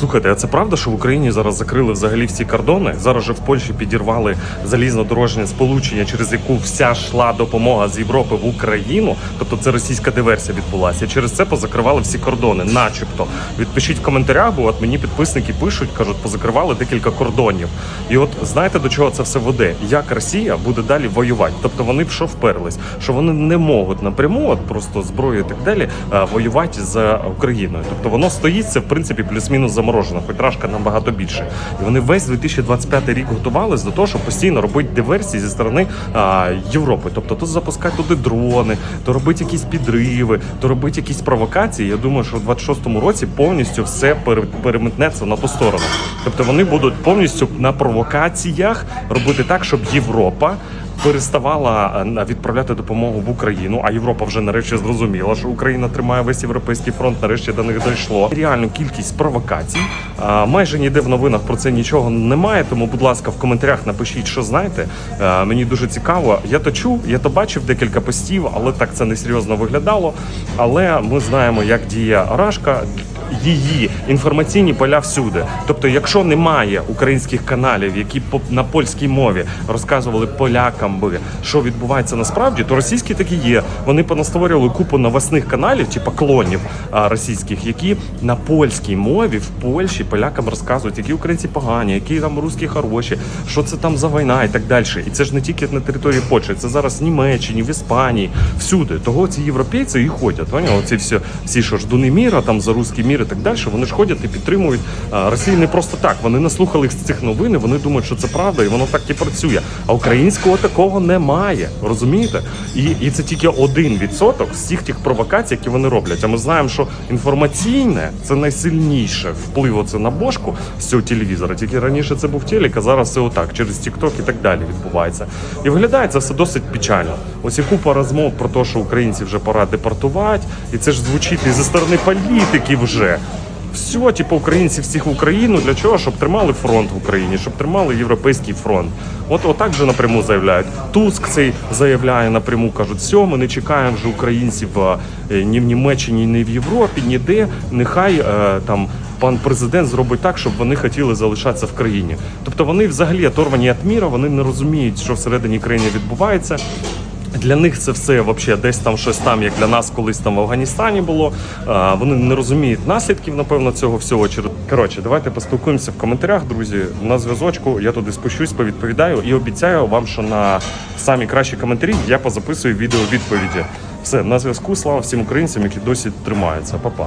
Слухайте, а це правда, що в Україні зараз закрили взагалі всі кордони? Зараз же в Польщі підірвали залізнодорожнє сполучення, через яку вся йшла допомога з Європи в Україну. Тобто це російська диверсія відбулася. Через це позакривали всі кордони, начебто. Відпишіть в коментарях, бо от мені підписники пишуть, кажуть, позакривали декілька кордонів. І от знаєте до чого це все веде? Як Росія буде далі воювати? Тобто вони в що вперлись, що вони не можуть напряму, от просто зброю і так далі, е, воювати з Україною. Тобто воно стоїть це в принципі плюс-мінус заморожено, хоч трошки набагато більше. І вони весь 2025 рік готувались до того, щоб постійно робити диверсії зі сторони а, Європи. Тобто то запускати туди дрони, то робити якісь підриви, то робити якісь провокації. Я думаю, що в 26-му році повністю все пере- переметнеться на ту сторону. Тобто вони будуть повністю на провокаціях робити так, щоб Європа переставала е, відправляти допомогу в Україну. А Європа вже нарешті зрозуміла, що Україна тримає весь європейський фронт. Нарешті до них дійшло. Реальну кількість провокацій. Майже ніде в новинах про це нічого немає. Тому, будь ласка, в коментарях напишіть, що знаєте. Е, Мені дуже цікаво. Я то чув, я то бачив декілька постів, але так це не серйозно виглядало. Але ми знаємо, як діє Рашка її інформаційні поля всюди. Тобто, якщо немає українських каналів, які на польській мові розказували полякам би, що відбувається насправді, то російські такі є. Вони понастворювали купу новосних каналів, типу клонів російських, які на польській мові в Польщі полякам розказують, які українці погані, які там русські хороші, що це там за війна і так далі. І це ж не тільки на території Польщі, це зараз в Німеччині, в Іспанії, всюди. Того ці європейці і ходять. Оці всі, всі що ждуни міра, там за русський мір і так далі. Вони ж ходять і підтримують Росію не просто так. Вони наслухали цих новин, і вони думають, що це правда, і воно так і працює. А українського такого немає. Розумієте? І, і це тільки один відсоток з всіх тих провокацій, які вони роблять. А ми знаємо, що інформаційне це найсильніше вплив оце на бошку з цього телевізора. Тільки раніше це був телек, а зараз це отак, через TikTok і так далі відбувається. І виглядає це все досить печально. Ось і купа розмов про те, що українців вже пора депортувати, і це ж звучить і зі сторони політиків вже. Все, типу, українці всіх в Україну для чого? Щоб тримали фронт в Україні, щоб тримали європейський фронт. От отак же напряму заявляють. Туск цей заявляє напряму, кажуть, все, ми не чекаємо вже українців е, ні в Німеччині, ні в Європі, ніде. Нехай е, там пан президент зробить так, щоб вони хотіли залишатися в країні. Тобто вони взагалі оторвані від міра, вони не розуміють, що всередині країни відбувається. Для них це все вообще десь там щось там, як для нас колись там в Афганістані було. А, вони не розуміють наслідків, напевно, цього всього. Коротше, давайте поспілкуємося в коментарях, друзі. На зв'язочку я туди спущусь, повідповідаю і обіцяю вам, що на самі кращі коментарі я позаписую відео відповіді. Все на зв'язку. Слава всім українцям, які досі тримаються. Па-па.